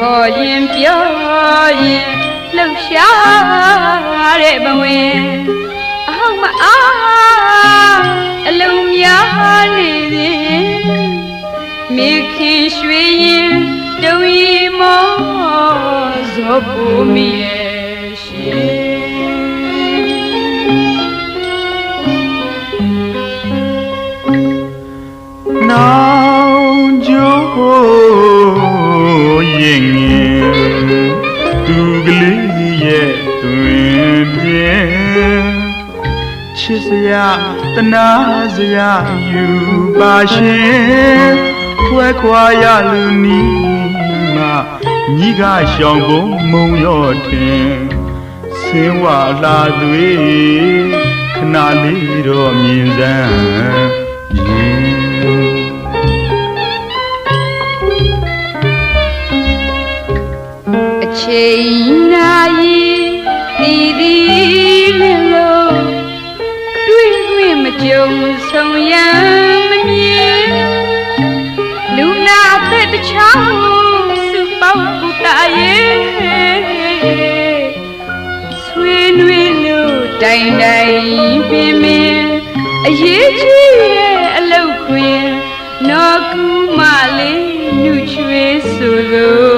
ခေါ်ရင်ပြောရင်လှုပ်ရှားတဲ့ဘဝင်အဟောက်မအားအလုံးများနေသည်မိခင်ရွှေရင်တုံရီမောဇောပူမီရဲ့ သူကလေးရဲ့တွင်ပြင်းချစ်စရာတနာစရာယူပါရှင်ခွဲခွာရလူနီးမှညီကရှောင်ကုန်မုံရော့တင်ဆင်းဝလာသွေးခဏလေးတော့မြင်စမ်း ချိန်နာရီဒီဒီလေးလို့တွေ့ခွင့်မကြုံဆုံရန်မမြင်လူနာအသက်တစ်ချောင်းစုပေါင်းကူတာရဲ့ဆွေးနွေးလို့တိုင်တိုင်ပင်ပင်အရေးကြီးရဲ့အလုတ်ခွင်နော်ကူမလေးနှုတ်ချွေးဆို